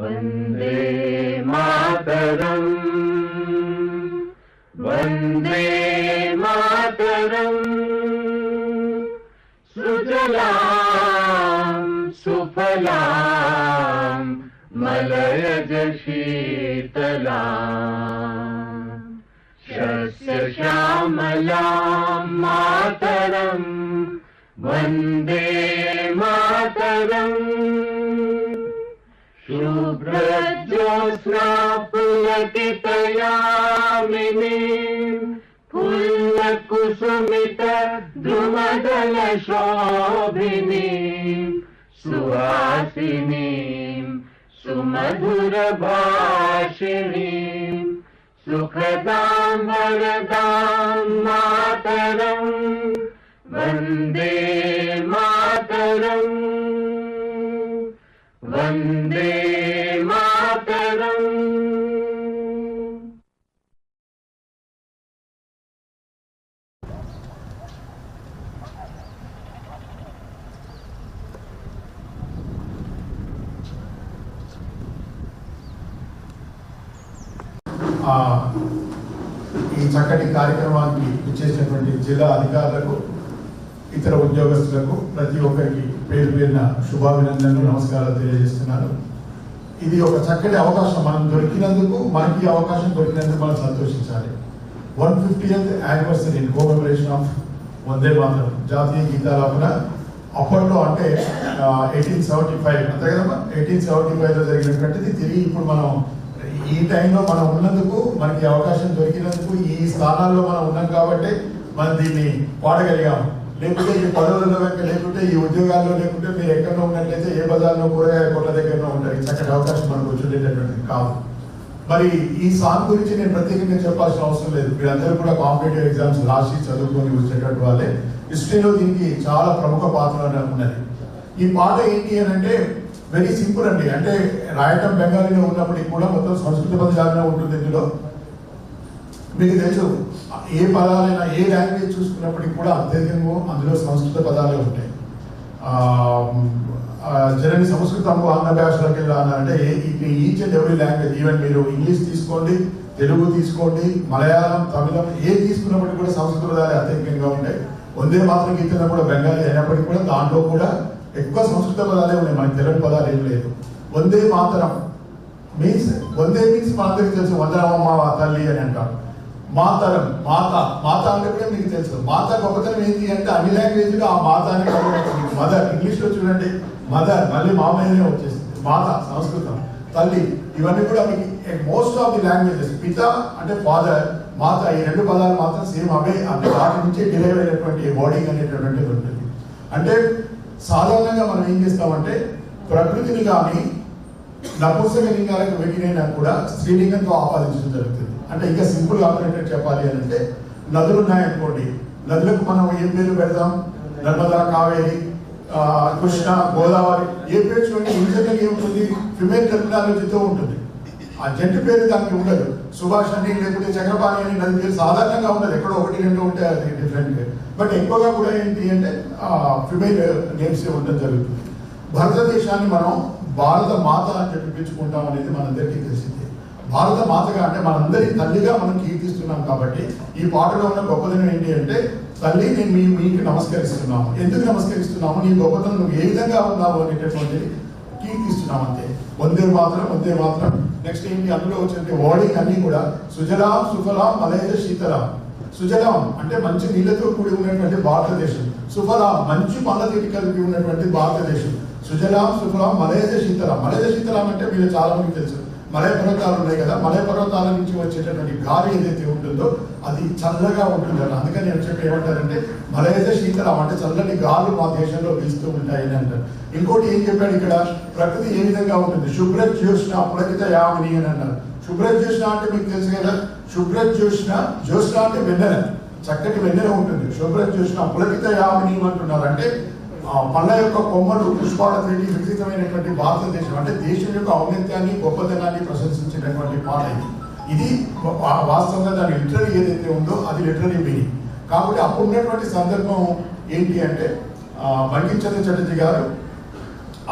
वन्दे मातरम्। वन्दे मातरम्। सुजलां सुफलां मलयज शीतलाम् शस्यश्यामलां मातरम्। वन्दे मातरम् शुभ्रज्योत्स्ना पुलकितयामिनी फुल्लकुसुमित द्रुमदल शोभिनी सुहासिनीं सुमधुरभाषिणीं सुखदां वरदां मातरम् वन्दे मातरम्। वन्दे ఈ చక్కటి కార్యక్రమానికి ఇచ్చేసినటువంటి జిల్లా అధికారులకు ఇతర ఉద్యోగస్తులకు ప్రతి ఒక్కరికి పేరు పేరిన శుభాభినందనలు నమస్కారాలు తెలియజేస్తున్నాను ఇది ఒక చక్కటి అవకాశం మనం దొరికినందుకు మనకి అవకాశం దొరికినందుకు మనం సంతోషించాలి. One fiftieth anniversary in commemoration of Vande Mataram జాతీయ గీతాలాపన. అప్పట్లో అంటే ఎయిటీన్ సెవెంటీ ఫైవ్ అంతే కదా ఎయిటీన్ సెవెంటీ ఫైవ్లో జరిగినటువంటిది. తిరిగి ఇప్పుడు మనం ఈ టైంలో మనం ఉన్నందుకు మనకి అవకాశం దొరికినందుకు ఈ స్థానాల్లో మనం ఉన్నాం కాబట్టి మనం దీన్ని వాడగలిగాము. లేకుంటే ఈ పదవుల్లో కనుక లేకుంటే ఈ ఉద్యోగాల్లో లేకుంటే మీరు ఎక్కడో ఉన్నట్లయితే ఏ బజార్లో కూరగాయ కొట్ల దగ్గరలో ఉంటారు చక్కటి అవకాశం మనకు వచ్చేటటువంటిది కాదు. మరి ఈ సాంగ్ గురించి నేను ప్రత్యేకంగా చెప్పాల్సిన అవసరం లేదు. మీరందరూ కూడా కాంపిటేటివ్ ఎగ్జామ్స్ రాసి చదువుకొని వచ్చేటటువంటి వాళ్ళే. హిస్టరీలో దీనికి చాలా ప్రముఖ పాత్ర అనేది ఉన్నది. ఈ పాట ఏంటి అని అంటే వెరీ సింపుల్ అండి. అంటే రాయటం బెంగాలీలో ఉన్నప్పటికి కూడా మొత్తం సంస్కృత పదజాలనే ఉంటుంది ఇందులో. మీకు తెలుసు ఏ పదాలైనా ఏ లాంగ్వేజ్ చూసుకున్నప్పటికీ కూడా అత్యధికంగా అందులో సంస్కృత పదాలే ఉంటాయి. జనరల్ సంస్కృతం అన్న భాషలోకి వెళ్ళాలి అంటే each and every language even మీరు ఇంగ్లీష్ తీసుకోండి తెలుగు తీసుకోండి మలయాళం తమిళం ఏ తీసుకున్నప్పటికీ కూడా సంస్కృత పదాలే అత్యధికంగా ఉంటాయి. వందే మాత్రం గీతలో కూడా బెంగాలీ అయినప్పటికీ కూడా దాంట్లో కూడా ఎక్కువ సంస్కృత పదాలే ఉన్నాయి మనకి తెలుగు పదాలు ఏం లేదు. వందే మాతరం మీన్స్ వందే మీన్స్ మనందరికీ తెలుసు వందనమ్మ తల్లి అని అంటారు మాతరం మాత మాత అంటే కూడా మీకు తెలుసు. మాత గొప్పతనం ఏంటి అంటే అన్ని లాంగ్వేజ్లో ఆ మాత మదర్ ఇంగ్లీష్లో చూడండి. మదర్ మళ్ళీ మామయ్యనే వచ్చేసింది మాత సంస్కృతం. తల్లి ఇవన్నీ కూడా మీకు మోస్ట్ ఆఫ్ ది లాంగ్వేజెస్ పిత అంటే ఫాదర్ మాత ఈ రెండు పదాలు మాత్రం సేమ్ అవే. అంటే వాటి నుంచి డిరైవ్ అయినటువంటి బాడీ అనేటటువంటిది ఉంటుంది. అంటే సాధారణంగా మనం ఏం చేస్తామంటే ప్రకృతిని కానీ నపుంసక లింగాలకు వెళ్ళినైనా కూడా స్త్రీలింగంతో ఆపాదించడం జరుగుతుంది. అంటే ఇంకా సింపుల్ ఆపరేటర్ చెప్పాలి అని అంటే నదులు ఉన్నాయనుకోండి నదులకు మనం ఏం పేరు పెడదాం నర్మదా కావేరి కృష్ణ గోదావరి ఏ పేరు చూడండి నిజంగా ఏముంటుంది? ఫిమేల్ టెర్మినాలజీతో ఉంటుంది. ఆ జంటి పేరు దానికి ఉండదు. సుభాష్ అని లేకపోతే చక్రపాణి అని నది పేరు సాధారణంగా ఉండదు. ఎక్కడో ఒకటి రెండు ఉంటే అది డిఫరెంట్ బట్ ఎక్కువగా కూడా ఏంటి అంటే ఫిమేల్ గేమ్స్ ఉండడం జరుగుతుంది. భారతదేశాన్ని మనం భారత మాత అని చెప్పి పిలుచుకుంటాం అనేది మనందరికీ తెలిసింది. భారత మాతగా అంటే మనందరి తల్లిగా మనం కీర్తిస్తున్నాం కాబట్టి ఈ పాటలో ఉన్న గొప్పదనం ఏంటి అంటే తల్లి నేను మీ మీకు నమస్కరిస్తున్నాము. ఎందుకు నమస్కరిస్తున్నాము? నీ గొప్పతనం నువ్వు ఏ విధంగా ఉన్నావు అనేటటువంటిది కీర్తిస్తున్నాం అంతే. వందే మాత్రం వందే మాత్రం. నెక్స్ట్ ఏంటి? అందులో వచ్చిన వాడింగ్ అన్ని కూడా. సుజలాం సుఫలాం మలయజ శీతలాం. సుజలాం అంటే మంచి నీళ్ళతో కూడి ఉన్నటువంటి భారతదేశం. సుఫలాం మంచి పండ్లతోటి కలిపి ఉన్నటువంటి భారతదేశం. సుజలాం సుఫలాం మలయజ శీతలం. మలయజ శీతలం అంటే మీరు చాలా మంది తెలుసు. మలయ పర్వతాలు ఉన్నాయి కదా మలయ పర్వతాల నుంచి వచ్చేటటువంటి గాలి ఏదైతే ఉంటుందో అది చల్లగా ఉంటుంది అని అందుకని నేను చెప్పి ఏమంటారంటే మలయజ శీతలం అంటే చల్లని గాలి మా దేశంలో వీస్తూ ఉంటాయని అంటారు. ఇంకోటి ఏం చెప్పాడు ఇక్కడ? ప్రకృతి ఏ విధంగా ఉంటుంది? శుభ్ర జ్యోష్ణ పులకిత యామిని అని అన్నారు శుభ్రత జ్యోష్ణ అంటే మీకు తెలుసు కదా శుభ్ర జ్యోష్ణ జ్యోష్ణ అంటే వెన్నెల చక్కటి వెన్నెల ఉంటుంది. శుభ్ర జ్యోష్ణ పులకిత యామిని అంటున్నారు అంటే పళ్ళ యొక్క కొమ్మలు పుష్పాలతో వికసితమైనటువంటి భారతదేశం అంటే దేశం యొక్క ఔన్నత్యాన్ని గొప్పతనాన్ని ప్రశంసించినటువంటి పాట ఇది. ఇది వాస్తవంగా దాని లిటరీ ఏదైతే ఉందో అది లిటరీ మీనింగ్. కాబట్టి అప్పుడు ఉన్నటువంటి సందర్భం ఏంటి అంటే ఆ, బంకించంద్ర చటర్జీ గారు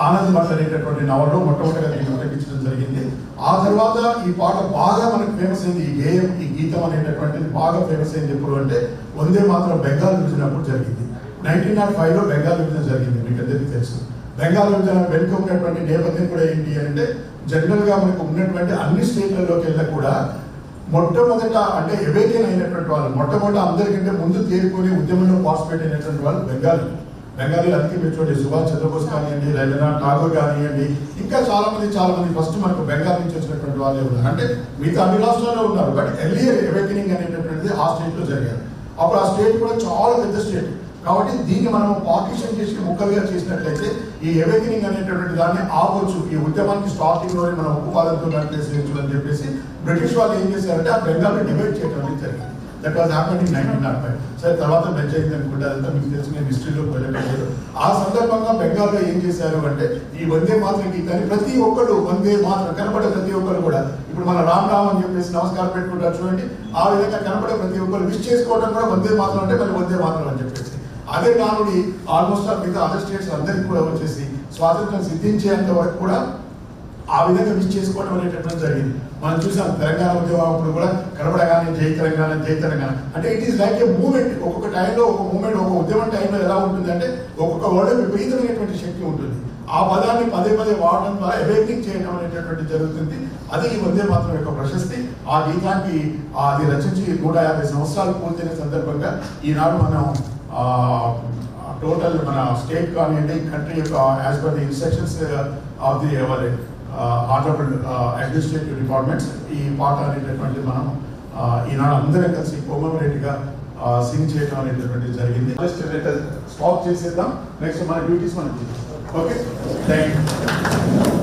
ఆనంద్ భట్ అనేటటువంటి నవల్లో మొట్టమొదటిగా దీన్ని ఉటంకించడం జరిగింది. ఆ తర్వాత ఈ పాట బాగా మనకు ఫేమస్ అయింది. ఈ గేయం ఈ గీతం అనేటటువంటిది బాగా ఫేమస్ అయింది ఎప్పుడు అంటే వందే మాత్రం బెంగాల్ విభజనప్పుడు జరిగింది. నైన్టీన్ నాట్ ఫైవ్లో బెంగాల్ విభజన జరిగింది. మీకు అందరికీ తెలుసు. బెంగాల్ విభజన వెనుక ఉన్నటువంటి నేపథ్యం కూడా ఏంటి అంటే జనరల్గా మనకు ఉన్నటువంటి అన్ని స్టేట్లలోకి వెళ్ళా కూడా మొట్టమొదట అంటే ఎవేకైన అయినటువంటి వాళ్ళు మొట్టమొదట అందరికంటే ముందు తేరుకొని ఉద్యమంలో పార్టిసిపేట్ అయినటువంటి వాళ్ళు బెంగాలీ బెంగాలీలు అందుకే పెట్టుకోండి సుభాష్ చంద్రబోస్ కానివ్వండి రవీంద్రనాథ్ ఠాగూర్ కానివ్వండి ఇంకా చాలా మంది చాలా మంది ఫస్ట్ మనకు బెంగాల్ నుంచి వచ్చినటువంటి వాళ్ళే ఉన్నారు. అంటే మిగతా అన్ని రాష్ట్రాల్లో ఉన్నారు. బట్ ఎర్లియర్ ఎవెకినింగ్ అనేటటువంటిది ఆ స్టేట్లో జరిగారు. అప్పుడు ఆ స్టేట్ కూడా చాలా పెద్ద స్టేట్ కాబట్టి దీన్ని మనం పార్టీషన్ చేసి ముక్కలుగా చేసినట్లయితే ఈ ఎవెకినింగ్ అనేటటువంటి దాన్ని ఆపొచ్చు. ఈ ఉద్యమానికి స్టార్టింగ్లోనే మనం ఉక్కుపాదంతో నడిపేసి అని చెప్పేసి బ్రిటిష్ వాళ్ళు ఏం చేశారంటే ఆ బెంగాల్ డివైడ్ చేయడం అనేది జరిగింది. That was happen in nineteen nought five సరే తర్వాత బెంచ్ అయింది అనుకుంటే అదంతా మీకు తెలిసి నేను హిస్టరీలో వెళ్ళలేదు ఆ సందర్భంగా బెంగాల్లో ఏం చేశారు అంటే ఈ వందే మాత్రం గీతాన్ని ప్రతి ఒక్కరు వందే మాత్రం కనపడే ప్రతి ఒక్కరు కూడా ఇప్పుడు మన రామ్ రామ్ అని చెప్పేసి నమస్కారం పెట్టుకుంటారు చూడండి ఆ విధంగా కనపడే ప్రతి ఒక్కరు విష్ చేసుకోవడం కూడా వందే మాత్రం అంటే మళ్ళీ వందే మాత్రం అని చెప్పేసి. అదే కానుడి ఆల్మోస్ట్ మిగతా అదర్ స్టేట్స్ అందరికీ కూడా వచ్చేసి స్వాతంత్రం సిద్ధించేంత వరకు కూడా ఆ విధంగా విష్ చేసుకోవడం అనేటటువంటి జరిగింది. మనం చూసాం తెలంగాణ ఉద్యమం అప్పుడు కూడా కనబడగానే జై తెలంగాణ జై తెలంగాణ అంటే it is like a moment ఒక్కొక్క టైంలో ఒక మూమెంట్ ఒక ఉద్యమం టైంలో ఎలా ఉంటుంది అంటే ఒక్కొక్క వర్డ్ విపరీతమైనటువంటి శక్తి ఉంటుంది. ఆ పదాన్ని పదే పదే వాడడం ద్వారా ఎవేకింగ్ చేయడం అనేటటువంటి జరుగుతుంది. అది ఈ వందే మాత్రం యొక్క ప్రశస్తి. ఆ గీతానికి అది రచించి నూట యాభై సంవత్సరాలు పూర్తయిన సందర్భంగా ఈనాడు మనం టోటల్ మన స్టేట్ కానివ్వండి కంట్రీ యొక్క as per the instructions of the ever administrative departments ఈ పాట అనేటటువంటి మనం ఈనాడు అందరం కలిసి కోమరేట్గా సింగ్ చేయడం అనేటటువంటి జరిగింది. జస్ట్ స్టాప్ చేసేద్దాం. నెక్స్ట్ మన డ్యూటీస్ మనం ఓకే థ్యాంక్ యూ